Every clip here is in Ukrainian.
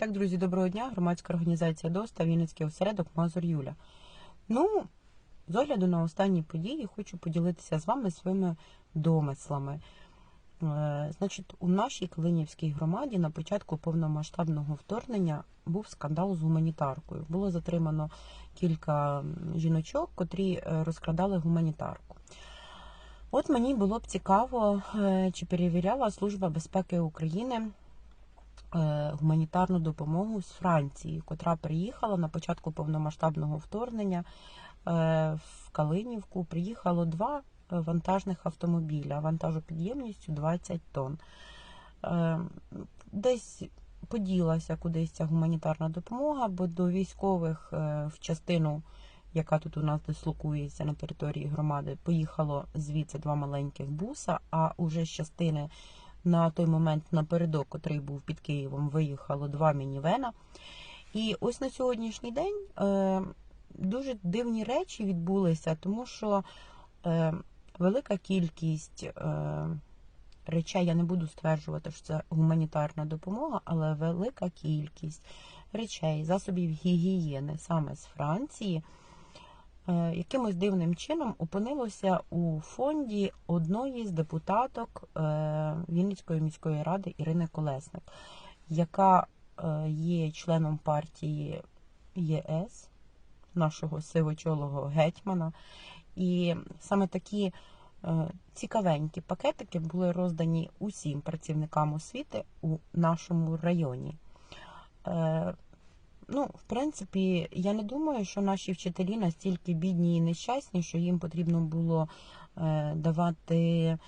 Так, друзі, доброго дня. Громадська організація ДОСТА, Вінницький осередок Мазур Юля. Ну, з огляду на останні події хочу поділитися з вами своїми домислами. Е, Значить, у нашій Калинівській громаді на початку повномасштабного вторгнення був скандал з гуманітаркою. Було затримано кілька жіночок, котрі е, розкрадали гуманітарку. От мені було б цікаво, е, чи перевіряла Служба безпеки України гуманітарну допомогу з Франції, котра приїхала на початку повномасштабного вторгнення е, в Калинівку. Приїхало два е, вантажних автомобіля вантажопідємністю 20 тонн. Е, Десь поділася кудись ця гуманітарна допомога, бо до військових е, в частину, яка тут у нас дислокується на території громади, поїхало звідси два маленьких буса, а уже з частини на той момент напередок, котрий був під Києвом, виїхало два мінівена. І ось на сьогоднішній день е, дуже дивні речі відбулися, тому що е, велика кількість е, речей, я не буду стверджувати, що це гуманітарна допомога, але велика кількість речей, засобів гігієни саме з Франції, якимось дивним чином опинилося у фонді одної з депутаток е, Вінницької міської ради Ірини Колесник, яка е, є членом партії ЄС, нашого сивочолого гетьмана. І саме такі е, цікавенькі пакетики були роздані усім працівникам освіти у нашому районі. Ну, в принципі, я не думаю, що наші вчителі настільки бідні і нещасні, що їм потрібно було е, давати е,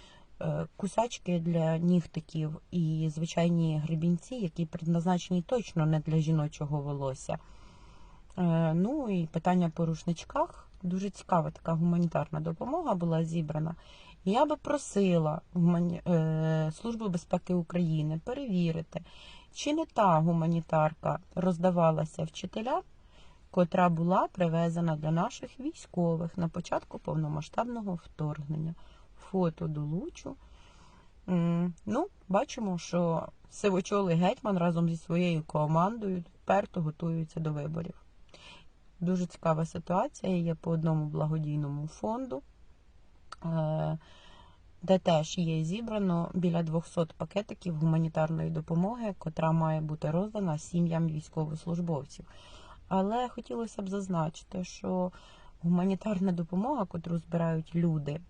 кусачки для нігтиків і звичайні гребінці, які предназначені точно не для жіночого волосся. Е, Ну і питання по рушничках. Дуже цікава така гуманітарна допомога була зібрана. Я би просила Службу безпеки України перевірити, чи не та гуманітарка роздавалася вчителям, котра була привезена для наших військових на початку повномасштабного вторгнення. Фото долучу. Ну, бачимо, що сивочолий гетьман разом зі своєю командою вперто готуються до виборів. Дуже цікава ситуація є по одному благодійному фонду, е, де теж є зібрано біля 200 пакетиків гуманітарної допомоги, котра має бути роздана сім'ям військовослужбовців. Але хотілося б зазначити, що гуманітарна допомога, котру збирають люди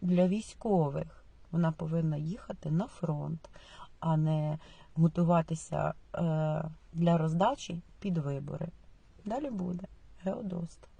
для військових, вона повинна їхати на фронт, а не готуватися е, для роздачі під вибори. Далі буде Геодост.